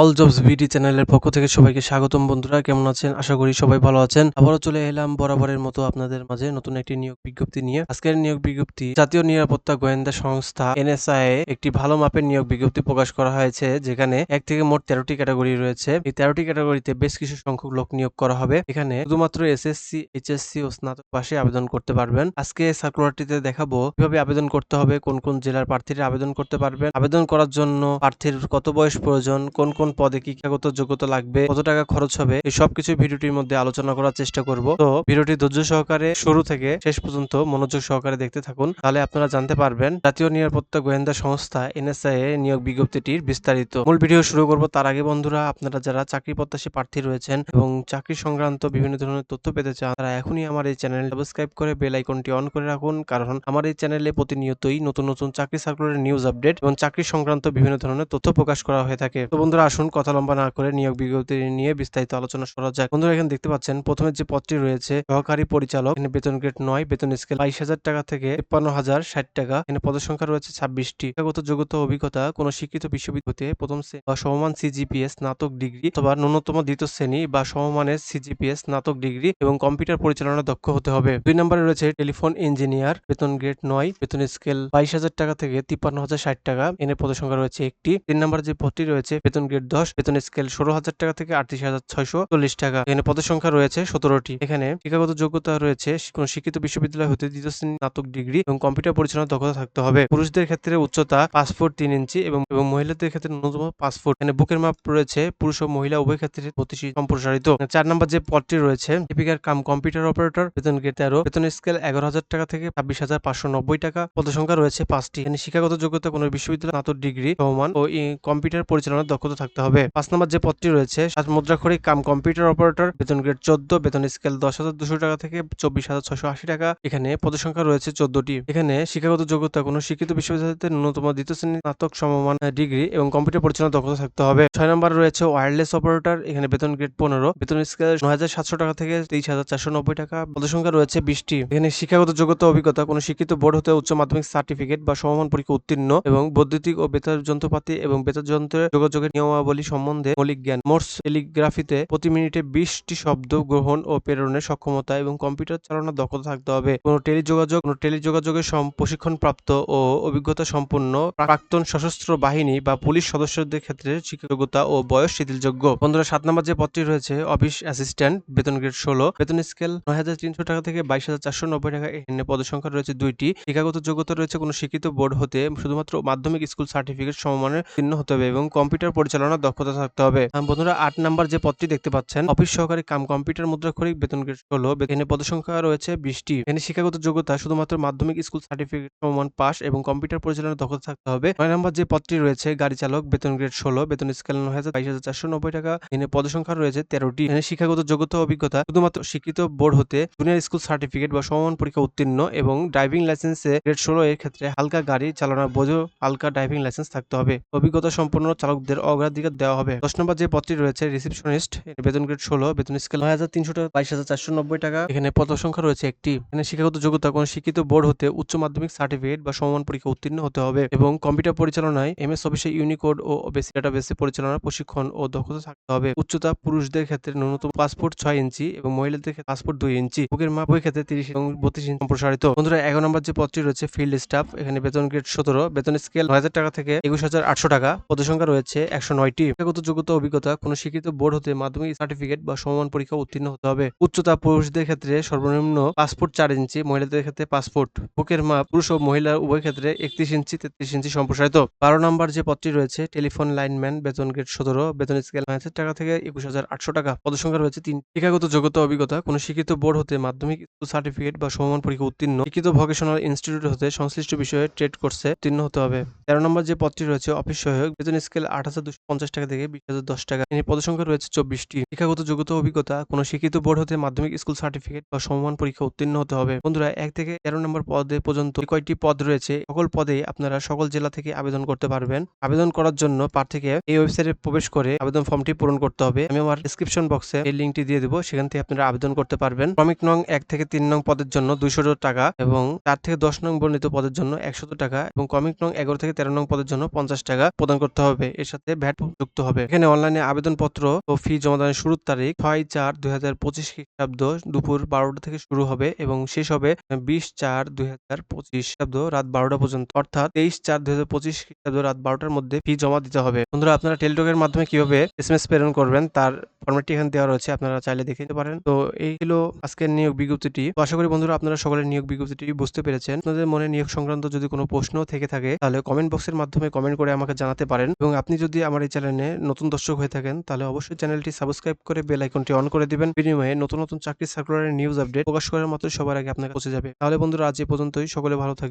All jobs BD চ্যানেলের পক্ষ থেকে সবাইকে স্বাগতম বন্ধুরা, কেমন আছেন? আশা করি সবাই ভালো আছেন। আবারও চলে এলাম বরাবরের মতো আপনাদের মাঝে নতুন একটি নিয়োগ বিজ্ঞপ্তি নিয়ে। আজকের নিয়োগ বিজ্ঞপ্তি, জাতীয় নিরাপত্তা গোয়েন্দা সংস্থা এনএসআই একটি ভালো মাপের নিয়োগ বিজ্ঞপ্তি প্রকাশ করা হয়েছে, যেখানে এক থেকে মোট তেরোটি ক্যাটাগরি রয়েছে। এই তেরোটি ক্যাটাগরিতে বেশ কিছু সংখ্যক লোক নিয়োগ করা হবে। এখানে শুধুমাত্র এসএসসি এইচএসসি ও স্নাতক পাশে আবেদন করতে পারবেন। আজকে সার্কুলারটিতে দেখাবো কীভাবে আবেদন করতে হবে, কোন কোন জেলার প্রার্থীরা আবেদন করতে পারবেন। আবেদন করার জন্য প্রার্থীর কত বয়স প্রয়োজন, কোন কোন পদে কি শিক্ষাগত যোগ্যতা লাগবে, কত টাকা খরচ হবে, এই সবকিছু ভিডিওটির মধ্যে আলোচনা করার চেষ্টা করব। তো ভিডিওটি ধৈর্য সহকারে শুরু থেকে শেষ পর্যন্ত মনোযোগ সহকারে দেখতে থাকুন। তাহলে আপনারা জানতে পারবেন, জাতীয় নিরাপত্তা গোয়েন্দা সংস্থা এনএসআই এর নিয়োগ বিজ্ঞপ্তিটির বিস্তারিত। মূল ভিডিও শুরু করব তার আগে, বন্ধুরা, আপনারা যারা চাকরি প্রত্যাশী প্রার্থী রয়েছেন এবং চাকরি সংক্রান্ত বিভিন্ন ধরনের তথ্য পেতে চান, তারা এখনই আমার এই চ্যানেল সাবস্ক্রাইব করে বেল আইকনটি অন করে রাখুন, কারণ আমার এই চ্যানেলে প্রতিনিয়তই নতুন নতুন চাকরি সার্কুলারের নিউজ আপডেট এবং চাকরি সংক্রান্ত বিভিন্ন ধরনের তথ্য প্রকাশ করা হয়ে থাকে। তো বন্ধুরা আসুন, কথা লম্বা না করে নিয়োগ বিজ্ঞপ্তি নিয়ে বিস্তারিত আলোচনা করা যাক। বন্ধুরা, এখানে দেখতে পাচ্ছেন, প্রথমে যে পদটি রয়েছে, সহকারী পরিচালক, এখানে বেতন গ্রেড নয়, বেতন স্কেল বাইশ হাজার টাকা থেকে তিপ্পান্ন হাজার ষাট টাকা। এখানে পদের সংখ্যা রয়েছে ছাব্বিশটি। শিক্ষাগত যোগ্যতা অভিজ্ঞতা, কোন শিক্ষিত বিশ্ববিদ্যালয়তে প্রথম শ্রেণি বা সমমান সিজিপিএস স্নাতক ডিগ্রি অথবা ন্যূনতম দ্বিতীয় শ্রেণি বা সমমানের সিজিপিএস স্নাতক ডিগ্রি এবং কম্পিউটার পরিচালনা দক্ষ হতে হবে। দুই নম্বরে রয়েছে টেলিফোন ইঞ্জিনিয়ার, বেতন গ্রেড নয়, বেতন স্কেল বাইশ হাজার টাকা থেকে তিপ্পান্ন হাজার ষাট টাকা। এনে পদের সংখ্যা রয়েছে একটি। তিন নম্বর যে পদটি রয়েছে, বেতন গ্রেড দশ বেতন স্কেল ষোলো হাজার টাকা থেকে আটত্রিশ হাজার ছয়শো চল্লিশ টাকা। এখানে পদের সংখ্যা রয়েছে সতেরোটি। এখানে শিক্ষাগত যোগ্যতা রয়েছে, কোন শিক্ষিত বিশ্ববিদ্যালয় হতে দ্বিতীয় শ্রেণি স্নাতক ডিগ্রি এবং কম্পিউটার পরিচালনা দক্ষতা থাকতে হবে। পুরুষদের ক্ষেত্রে উচ্চতা পাঁচ ফুট তিন ইঞ্চি এবং মহিলাদের ক্ষেত্রে ন্যূনতম পাঁচ ফুট। এখানে বুকের মাপ রয়েছে, পুরুষ ও মহিলা উভয় ক্ষেত্রে প্রতিষ্ঠিত সম্প্রসারিত। চার নম্বর যে পদটি রয়েছে লিপিকার কাম কম্পিউটার অপারেটর, বেতন গ্রেড তেরো বেতন স্কেল এগারো হাজার টাকা থেকে ছাব্বিশ হাজার পাঁচশো নব্বই টাকা। পদ সংখ্যা রয়েছে পাঁচটি। এখানে শিক্ষাগত যোগ্যতা কোনো বিশ্ববিদ্যালয় স্নাতক ডিগ্রি সমমান ও কম্পিউটার পরিচালনার দক্ষতা থাকতে হবে। পাঁচ নম্বর যে পদটি রয়েছে, সাত মুদ্রাক্ষরিক কাম কম্পিউটার অপারেটর, বেতন গ্রেড চোদ্দ, বেতন স্কেল দশ হাজার দুশো টাকা থেকে চব্বিশ হাজার ছশো আশি টাকা। এখানে পদ সংখ্যা রয়েছে চোদ্দটি। এখানে শিক্ষাগত যোগ্যতা কোনো শিক্ষিত বিশ্ববিদ্যালয়তে ন্যূনতম দ্বিতীয় শ্রেণি স্নাতক সমমান ডিগ্রি এবং কম্পিউটার পরিচালনা দক্ষতা থাকতে হবে। ছয় নম্বর রয়েছে ওয়্যারলেস অপারেটর। এখানে বেতন গ্রেড পনেরো, বেতন স্কেল নয় হাজার সাতশো টাকা থেকে তেইশ হাজার চারশো নব্বই টাকা। পদ সংখ্যা রয়েছে বিশটি। এখানে শিক্ষাগত যোগ্যতা অভিজ্ঞতা কোনো শিক্ষিত বোর্ড হতে উচ্চ মাধ্যমিক সার্টিফিকেট বা সমমান পরীক্ষা উত্তীর্ণ এবং বৈদ্যুতিক ও বেতার যন্ত্রপাতি এবং বেতার যন্ত্রের যোগাযোগের নিয়মাবলী সম্বন্ধে মৌলিক জ্ঞান। মোর্স টেলিগ্রাফিতে প্রতি মিনিটে বিশটি শব্দ গ্রহণ ও প্রেরণের সক্ষমতা এবং কম্পিউটার চালানোর দক্ষতা থাকতে হবে। কোনো টেলিযোগাযোগ, কোনো টেলিযোগাযোগের সম- প্রশিক্ষণপ্রাপ্ত ও অভিজ্ঞতা সম্পন্ন প্রাক্তন সশস্ত্র বাহিনী বা পুলিশ সদস্যদের ক্ষেত্রে শিক্ষাযোগ্যতা ও বয়স শিথিলযোগ্য। বন্ধুরা, সাত নম্বর যে পদটি রয়েছে, অফিস অ্যাসিস্ট্যান্ট, বেতন গ্রেড ষোলো। বেতন স্কেল নয় হাজার তিনশো টাকা থেকে বাইশ হাজার চারশো নব্বই টাকা। এখানে পদের সংখ্যা রয়েছে দুইটি। শিক্ষাগত যোগ্যতা রয়েছে কোনো শিক্ষিত বোর্ড হতে শুধুমাত্র মাধ্যমিক স্কুল সার্টিফিকেট সমমানের উত্তীর্ণ হতে হবে এবং কম্পিউটার পরিচালনার দক্ষতা থাকতে হবে। বন্ধুরা, আট নাম্বার যে পদটি দেখতে পাচ্ছেন, অফিস সহকারী কাম কম্পিউটার মুদ্রাক্ষরিক বেতন গ্রেড ষোলো। এখানে পদ সংখ্যা রয়েছে বিশটি। এখানে শিক্ষাগত যোগ্যতা শুধুমাত্র মাধ্যমিক স্কুল সার্টিফিকেট সমমান পাস এবং কম্পিউটার পরিচালনার দক্ষতা থাকতে হবে। নয় নম্বর যে পদটি রয়েছে, গাড়ি চালক, বেতন গ্রেড ষোলো। বেতন স্কেল নয় হাজার বাইশ হাজার চারশো নব্বই টাকা। এখানে পদ সংখ্যা রয়েছে তেরোটি। এখানে শিক্ষাগত যোগ্যতা অভিজ্ঞতা শুধুমাত্র শিক্ষিত বোর্ড হতে জুনিয়র স্কুল সার্টিফিকেট বা সমমান পরীক্ষা উত্তীর্ণ এবং ড্রাইভিং লাইসেন্সে গ্রেড ষোলো এর ক্ষেত্রে হালকা গাড়ি চালানোর বোঝ হালকা ড্রাইভিং লাইসেন্স থাকতে হবে। অভিজ্ঞতা সম্পন্ন চালকদের অগ্রাধিকার দেওয়া হবে। দশ নম্বর যে পদটি রয়েছে রিসিপশনিস্ট বেতন গ্রেড ষোলো, বেতন স্কেল নয় হাজার তিনশো টাকা, বাইশ হাজার চারশো নব্বই টাকা। এখানে পদ সংখ্যা রয়েছে একটি। এখানে শিক্ষাগত যোগ্যতা, কোনো শিক্ষিত বোর্ড হতে উচ্চ মাধ্যমিক সার্টিফিকেট বা সমমান পরীক্ষা উত্তীর্ণ হতে হবে এবং কম্পিউটার পরিচালনায় এম এস অফিসে ইউনিকোড ও বেসিক ডাটাবেসে পরিচালনার প্রশিক্ষণ ও দক্ষতা থাকতে হবে। উচ্চতা পুরুষদের ক্ষেত্রে ন্যূনতম পাসপোর্ট ছয় ইঞ্চি এবং মহিলাদের ক্ষেত্রে পাসপোর্ট দুই ইঞ্চি। বুকের মাপ ওই ক্ষেত্রে তিরিশ এবং বত্রিশ ইঞ্চি সম্প্রসারিত। বন্ধুরা, এগারো নম্বর যে পদটি রয়েছে ফিল্ড স্টাফ এখানে বেতন গ্রেড সতেরো, বেতন স্কেল নয় হাজার টাকা থেকে একুশ হাজার আটশো টাকা। পদের সংখ্যা রয়েছে একশো নয় নয়টি শিক্ষাগত যোগ্যতা, অভিজ্ঞতা, কোনো শিক্ষিত বোর্ড হতে মাধ্যমিক সার্টিফিকেট বা সমমান পরীক্ষা উত্তীর্ণ হতে হবে। উচ্চতা পুরুষদের ক্ষেত্রে সর্বনিম্ন পাসপোর্ট চার ইঞ্চি, মহিলাদের ক্ষেত্রে পাসপোর্ট। বুকের মাপ, পুরুষ ও মহিলা উভয় ক্ষেত্রে একত্রিশ ইঞ্চি, তেত্রিশ ইঞ্চি সম্প্রসারিত। বারো নম্বর যে পদটি রয়েছে, টেলিফোন লাইনম্যান, বেতন গ্রেড সতেরো, বেতন স্কেল নয় হাজার টাকা থেকে একুশ হাজার আটশো টাকা। পদসংখ্যা রয়েছে তিন। শিক্ষাগত যোগ্যতা, অভিজ্ঞতা, কোনো শিক্ষিত বোর্ড হতে মাধ্যমিক সার্টিফিকেট বা সমমান পরীক্ষা উত্তীর্ণ শিক্ষিত ভোকেশনাল ইনস্টিটিউট হতে সংশ্লিষ্ট বিষয়ে ট্রেড কোর্সে উত্তীর্ণ হতে হবে। তেরো নম্বর যে পদটি রয়েছে, অফিস সহায়ক, বেতন স্কেল আট হাজার দুশো পঞ্চাশ টাকা থেকে বিশ হাজার দশ টাকা। এর পদসংখ্যা রয়েছে চব্বিশটি। শিক্ষাগত যোগ্যতা অভিজ্ঞতা, কোনো শিক্ষিত বোর্ড হতে মাধ্যমিক স্কুল সার্টিফিকেট বা সমমান পরীক্ষা উত্তীর্ণ হতে হবে। বন্ধুরা, এক থেকে তেরো নম্বর পদে পর্যন্ত কয়টি পদ রয়েছে, সকল পদে আপনারা সকল জেলা থেকে আবেদন করতে পারবেন। আবেদন করার জন্য প্রার্থীকে এই ওয়েবসাইটে প্রবেশ করে আবেদন ফর্মটি পূরণ করতে হবে। আমি আমার ডিসক্রিপশন বক্সে এই লিঙ্কটি দিয়ে দেবো, সেখান থেকে আপনারা আবেদন করতে পারবেন। ক্রমিক নং এক থেকে তিন নং পদের জন্য দুইশো টাকা এবং চার থেকে দশ নং বর্ণিত পদের জন্য একশত টাকা এবং ক্রমিক নং এগারো থেকে তেরো নং পদের জন্য পঞ্চাশ টাকা প্রদান করতে হবে। এর সাথে ভ্যাট যুক্ত হবে। এখানে অনলাইনে আবেদনপত্র ও ফি জমাদানের শুরুর তারিখ ছয় চার দুই হাজার পঁচিশ খ্রিস্টাব্দ দুপুর বারোটা থেকে শুরু হবে এবং শেষ হবে বিশ চার দুই হাজার পঁচিশ খ্রিস্টাব্দ রাত বারোটা পর্যন্ত। অর্থাৎ তেইশ চার দুই হাজার পঁচিশ খ্রিস্টাব্দ রাত বারোটার মধ্যে ফি জমা দিতে হবে। বন্ধুরা, আপনারা টেলিটকের মাধ্যমে কীভাবে এস এম এস প্রেরণ করবেন তার ফর্মেটটি এখানে দেওয়া রয়েছে, আপনারা চাইলে দেখে নিতে পারেন। তো এই হলো আজকের নিয়োগ বিজ্ঞপ্তিটি। তো আশা করি বন্ধুরা, আপনারা সকলের নিয়োগ বিজ্ঞপ্তিটি বুঝতে পেরেছেন। আপনাদের মনে নিয়োগ সংক্রান্ত যদি কোনো প্রশ্ন থেকে থাকে, তাহলে কমেন্ট বক্সের মাধ্যমে কমেন্ট করে আমাকে জানাতে পারেন। এবং আপনি যদি আমার এই চ্যানেলে নতুন দর্শক হয়ে থাকেন, তাহলে অবশ্যই চ্যানেলটি সাবস্ক্রাইব করে বেল আইকনটি অন করে দিবেন। বিনিময়ে নতুন নতুন চাকরি সার্কুলারের নিউজ আপডেট প্রকাশ করার মাত্র সবার আগে আপনার পৌঁছে যাবে। তাহলে বন্ধুরা, আজ এ পর্যন্তই। সকলে ভালো থাকবে